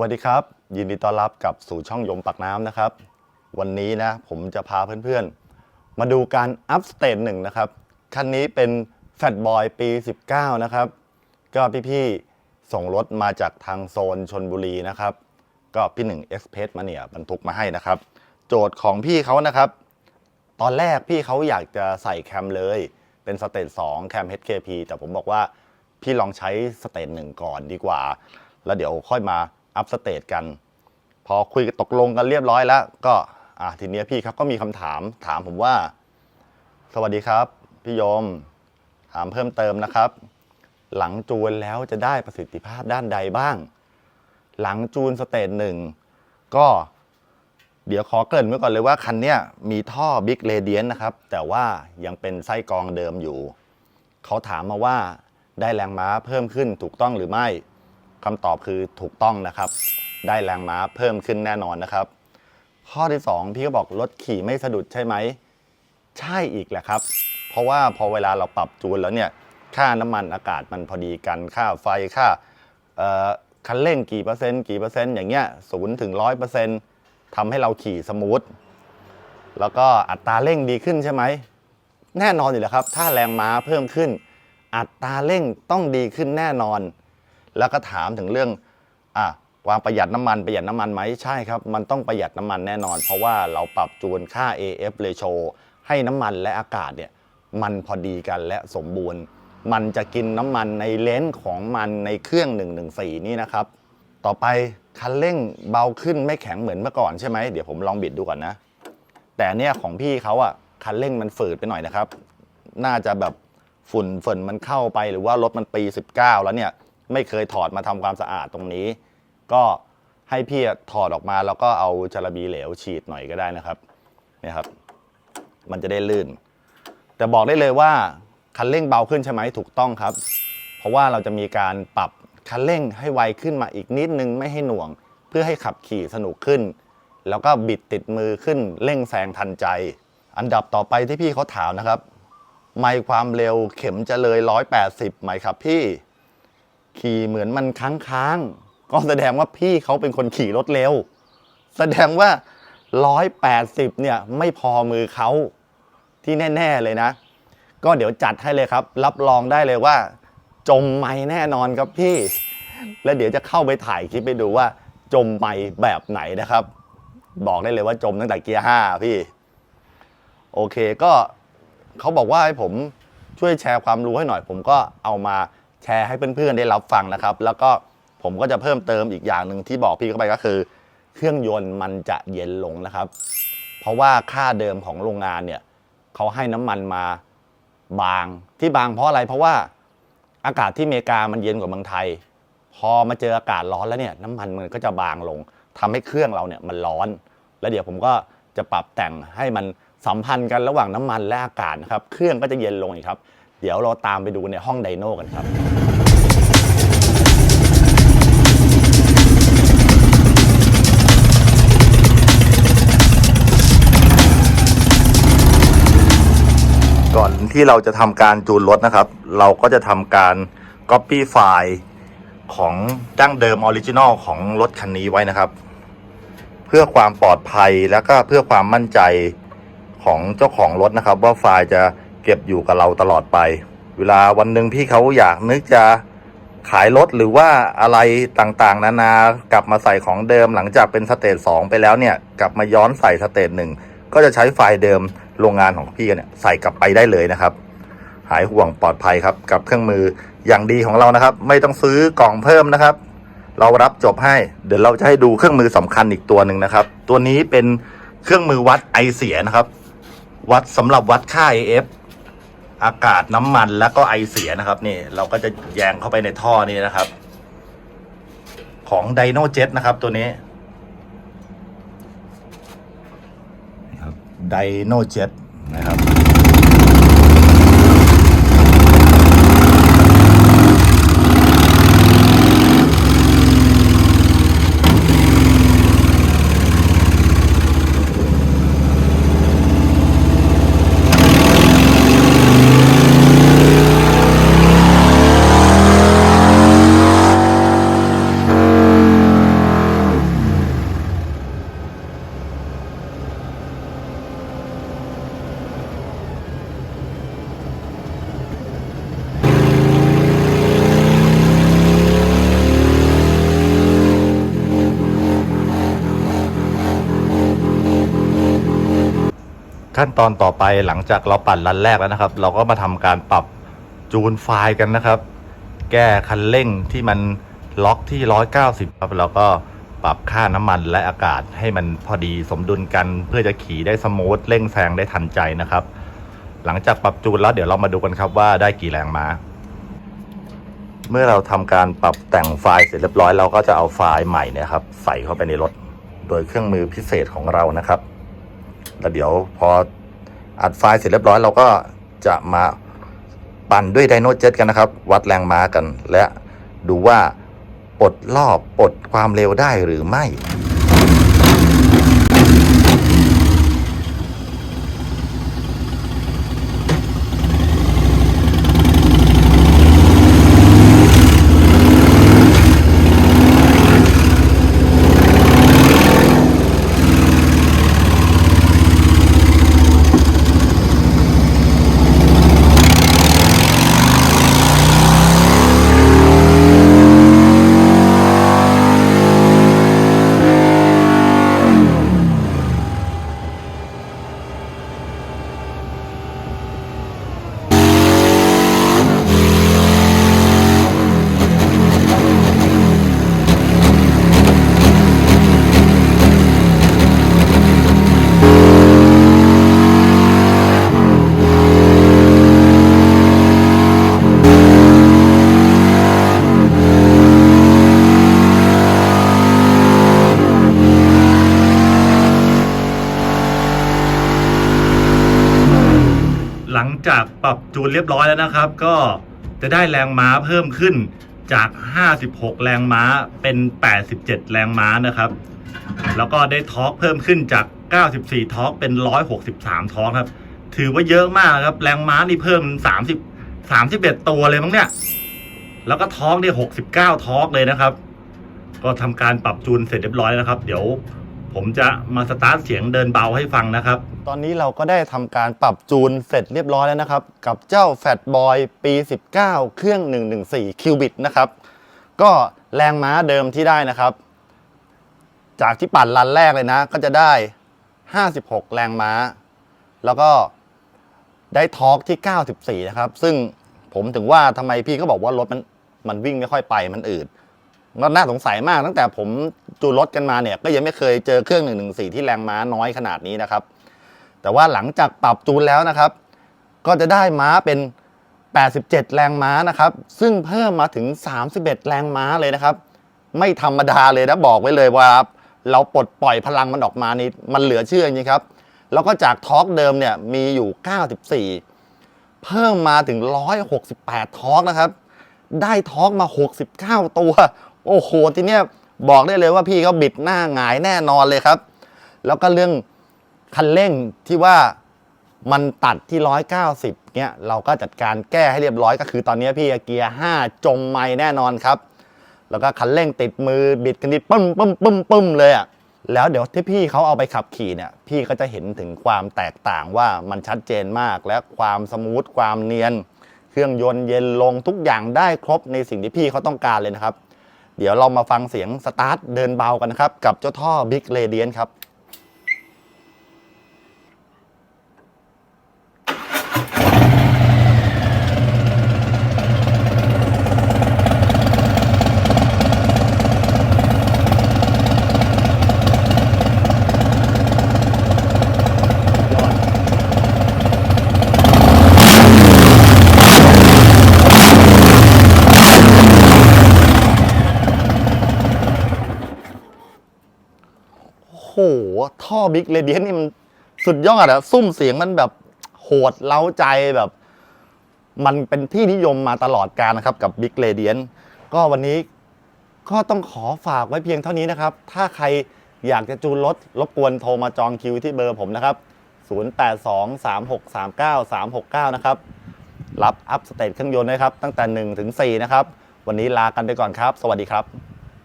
วัสดีครับ ยินดีต้อนรับกับสู่ช่องยมปักน้ำนะครับ วันนี้นะผมจะพาเพื่อนๆ มาดูการอัพสเตจหนึ่งนะครับคันนี้เป็นแฟตบอยปี 19 นะครับ ก็พี่ๆ ส่งรถมาจากทางโซนชนบุรีนะครับ ก็พี่หนึ่งเอ็กซ์เพสมาเนี่ยบรรทุกมาให้นะครับ โจทย์ของพี่เขานะครับ ตอนแรกพี่เขาอยากจะใส่แคมเลย เป็นสเตจ2แคม HKP แต่ผมบอกว่าพี่ลองใช้สเตจหนึ่งก่อนดีกว่า แล้วเดี๋ยวค่อยมา อัพสเตจกัน พอคุยตกลงกันเรียบร้อยแล้ว ก็อะทีนี้พี่ครับก็มีคำถามถามผมว่า สวัสดีครับพี่ยมถามเพิ่มเติมนะครับ หลังจูนแล้วจะได้ประสิทธิภาพด้านใดบ้าง หลังจูนสเตจหนึ่งก็เดี๋ยวขอเกริ่นไว้ก่อนเลยว่าคันเนี้ยมีท่อ Big Radiant นะครับ แต่ว่ายังเป็นไส้กรองเดิมอยู่ เขาถามมาว่าได้แรงม้าเพิ่มขึ้นถูกต้องหรือไม่ คำตอบคือถูกต้องนะครับ ได้แรงม้าเพิ่มขึ้นแน่นอนนะครับ ข้อที่ 2 พี่ก็บอกรถขี่ไม่สะดุดใช่ไหม ใช่อีกแหละครับ เพราะว่าพอเวลาเราปรับจูนแล้วเนี่ย ค่าน้ำมันอากาศมันพอดีกัน ค่าไฟ ค่าคันเร่งกี่เปอร์เซ็นต์กี่เปอร์เซ็นต์อย่างเงี้ยศูนย์ถึงร้อยเปอร์เซ็นต์ทำให้เราขี่สมูท แล้วก็อัตราเร่งดีขึ้นใช่ไหม แน่นอนอยู่แล้วครับ ถ้าแรงม้าเพิ่มขึ้น อัตราเร่งต้องดีขึ้นแน่นอน แล้วก็ถามถึงเรื่องอะความประหยัดน้ำมันประหยัดน้ำมันไหมใช่ครับ มันต้องประหยัดน้ำมันแน่นอน เพราะว่าเราปรับจูนค่า AF ratio ให้น้ำมันและอากาศเนี่ยมันพอดีกันและสมบูรณ์ มันจะกินน้ำมันในเลนส์ของมันในเครื่อง 114 นี่นะครับ ต่อไปคันเร่งเบาขึ้นไม่แข็งเหมือนเมื่อก่อนใช่ไหมเดี๋ยวผมลองบิดดูก่อนนะ แต่เนี่ยของพี่เขาอะคันเร่งมันฝืดไปหน่อยนะครับ น่าจะแบบฝุ่นฝนมันเข้าไปหรือว่ารถมันปี 19 แล้วเนี่ย ไม่เคยถอดมาทำความสะอาดตรงนี้ ก็ให้พี่ถอดออกมาแล้วก็เอาจารบีเหลวฉีดหน่อยก็ได้นะครับนี่ครับ มันจะได้ลื่น แต่บอกได้เลยว่าคันเร่งเบาขึ้นใช่ไหมถูกต้องครับ เพราะว่าเราจะมีการปรับคันเร่งให้ไวขึ้นมาอีกนิดนึงไม่ให้หน่วง เพื่อให้ขับขี่สนุกขึ้น แล้วก็บิดติดมือขึ้นเร่งแซงทันใจ อันดับต่อไปที่พี่เขาถามนะครับ ไม่ความเร็วเข็มจะเลย 180ไหมครับพี่ ขี่เหมือนมันค้างๆก็แสดงว่าพี่เขาเป็นคนขี่รถเร็ว แสดงว่า 180 เนี่ยไม่พอมือเขาที่แน่ ๆ เลยนะ ก็เดี๋ยวจัดให้เลยครับ รับรองได้เลยว่า จมไม่แน่นอนครับพี่ แล้วเดี๋ยวจะเข้าไปถ่ายคลิปไปดูว่า จมไม่แบบไหนนะครับ บอกได้เลยว่าจมตั้งแต่เกียร์ห้าพี่ โอเคก็เขาบอกว่าให้ผมช่วยแชร์ความรู้ให้หน่อย ผมก็เอามา แชร์ให้เพื่อนๆได้รับฟังนะครับ แล้วก็ผมก็จะเพิ่มเติมอีกอย่างหนึ่งที่บอกพี่เข้าไปก็คือ เครื่องยนต์มันจะเย็นลงนะครับ เพราะว่าค่าเดิมของโรงงานเนี่ยเขาให้น้ำมันมาบางที่บางเพราะอะไรเพราะว่าอากาศที่อเมริกามันเย็นกว่าเมืองไทย พอมาเจออากาศร้อนแล้วเนี่ยน้ำมันมันก็จะบางลงทำให้เครื่องเราเนี่ยมันร้อน แล้วเดี๋ยวผมก็จะปรับแต่งให้มันสัมพันธ์กันระหว่างน้ำมันและอากาศนะครับ เครื่องก็จะเย็นลงอีกครับ เดี๋ยวเราตามไปดูในห้องไดโน่กันครับ ก่อนที่เราจะทำการจูนรถนะครับ เราก็จะทำการ Copy ไฟล์ของดั้งเดิมออริจินอลของรถคันนี้ไว้นะครับ เพื่อความปลอดภัยแล้วก็เพื่อความมั่นใจของเจ้าของรถนะครับ ว่าไฟล์จะ เก็บอยู่กับเราตลอดไป เวลาวันหนึ่งพี่เขาอยากนึกจะขายรถหรือว่าอะไรต่างๆ นานากลับมาใส่ของเดิมหลังจากเป็นสเตจสองไปแล้วเนี่ย กลับมาย้อนใส่สเตจหนึ่งก็จะใช้ไฟล์เดิมโรงงานของพี่เนี่ยใส่กลับไปได้เลยนะครับ หายห่วงปลอดภัยครับ กับเครื่องมืออย่างดีของเรานะครับ ไม่ต้องซื้อกล่องเพิ่มนะครับ เรารับจบให้ เดี๋ยวเราจะให้ดูเครื่องมือสำคัญอีกตัวหนึ่งนะครับ ตัวนี้เป็นเครื่องมือวัดไอเสียนะครับ วัดสำหรับวัดค่า AF อากาศน้ำมันแล้วก็ไอเสียนะครับนี่เราก็จะแยงเข้าไปในท่อนี้นะครับ ของไดโนเจ็ตนะครับตัวนี้ไดโนเจ็ตนะครับ ค ขั้นตอนต่อไปหลังจากเราปั่นรันแรกแล้วนะครับ เราก็มาทำการปรับจูนไฟล์กันนะครับ แก้คันเร่งที่มันล็อกที่ 190ครับแล้วก็ปรับค่าน้ำมันและอากาศให้มันพอดีสมดุลกัน เพื่อจะขี่ได้สมูทเร่งแซงได้ทันใจนะครับ หลังจากปรับจูนแล้วเดี๋ยวเรามาดูกันครับว่าได้กี่แรงม้าเมื่อเราทำการปรับแต่งไฟล์เสร็จเรียบร้อยเราก็จะเอาไฟล์ใหม่นี่ยครับ ใส่เข้าไปในรถ โดยเครื่องมือพิเศษของเรานะครับ แล้วเดี๋ยวพออัดไฟล์เสร็จเรียบร้อยเราก็จะมาปั่นด้วยไดโนเจ็ตกันนะครับ วัดแรงม้ากัน และดูว่าปลดรอบปลดความเร็วได้หรือไม่ จากปรับจูนเรียบร้อยแล้วนะครับ ก็จะได้แรงม้าเพิ่มขึ้นจาก 56 แรงม้าเป็น 87 แรงม้านะครับ แล้วก็ได้ทอร์กเพิ่มขึ้นจาก 94 ทอร์กเป็น 163 ทอร์กครับ ถือว่าเยอะมากครับ แรงม้านี่เพิ่ม 30 31 ตัวเลยมั้งเนี่ย แล้วก็ทอร์กนี่69 ทอร์กเลยนะครับ ก็ทำการปรับจูนเสร็จเรียบร้อยแล้วนะครับ เดี๋ยวผมจะมาสตาร์ทเสียงเดินเบาให้ฟังนะครับ ตอนนี้เราก็ได้ทำการปรับจูนเสร็จเรียบร้อยแล้วนะครับ กับเจ้า Fat Boy ปี 19 เครื่อง 114 คิวบิตนะครับ ก็แรงม้าเดิมที่ได้นะครับ จากที่ปั่นรันแรกเลยนะ ก็จะได้ 56 แรงม้า แล้วก็ได้ทอร์กที่ 94 นะครับ ซึ่งผมถึงว่าทำไมพี่ก็บอกว่ารถมันมันวิ่งไม่ค่อยไปมันอืดก็น่าสงสัยมากตั้งแต่ผมจูนรถกันมาเนี่ย ก็ยังไม่เคยเจอเครื่อง114ที่แรงม้าน้อยขนาดนี้นะครับ แต่ว่าหลังจากปรับจูนแล้วนะครับ ก็จะได้ม้าเป็น 87 แรงม้านะครับ ซึ่งเพิ่มมาถึง 31 แรงม้าเลยนะครับ ไม่ธรรมดาเลยนะบอกไว้เลยว่า เราปลดปล่อยพลังมันออกมานี่มันเหลือเชื่อจริงครับ แล้วก็จากทอร์กเดิมเนี่ยมีอยู่ 94 เพิ่มมาถึง 168 ทอร์กนะครับ ได้ทอร์กมา 69 ตัว โอ้โหทีเนี้ยบอกได้เลยว่าพี่เขาบิดหน้าหงายแน่นอนเลยครับ แล้วก็เรื่อง คันเร่งที่ว่ามันตัดที่ 190เนี่ยเราก็จัดการแก้ให้เรียบร้อยก็คือตอนนี้พี่เกียร์5จมไม่แน่นอนครับ แล้วก็คันเร่งติดมือบิดกันดิปึ้มปึ้มปึ้มปึ้มเลยอะ่ะแล้วเดี๋ยวที่พี่เขาเอาไปขับขี่เนี่ย พี่ก็จะเห็นถึงความแตกต่างว่ามันชัดเจนมากและความสมูทความเนียน เครื่องยนต์เย็นลงทุกอย่างได้ครบในสิ่งที่พี่เขาต้องการเลยนะครับ เดี๋ยวเรามาฟังเสียงสตาร์ทเดินเบากันนะครับ กับเจ้าท่อ Big Radiant ครับ ห ท่อบิ๊กเรเดียนนี่มันสุดยอดอะซุ้มเสียงมันแบบโหดเล้าใจแบบ มันเป็นที่นิยมมาตลอดการนะครับกับบิ๊กเรเดียนก็วันนี้ก็ต้องขอฝากไว้เพียงเท่านี้นะครับ ถ้าใครอยากจะจูนรถรบกวนโทรมาจองคิวที่เบอร์ผมนะครับ 0823639369 นะครับ รับอัพสเตทเครื่องยนต์นะครับ ตั้งแต่ 1 ถึง 4 นะครับ วันนี้ลากันไปก่อนครับ สวัสดีครับ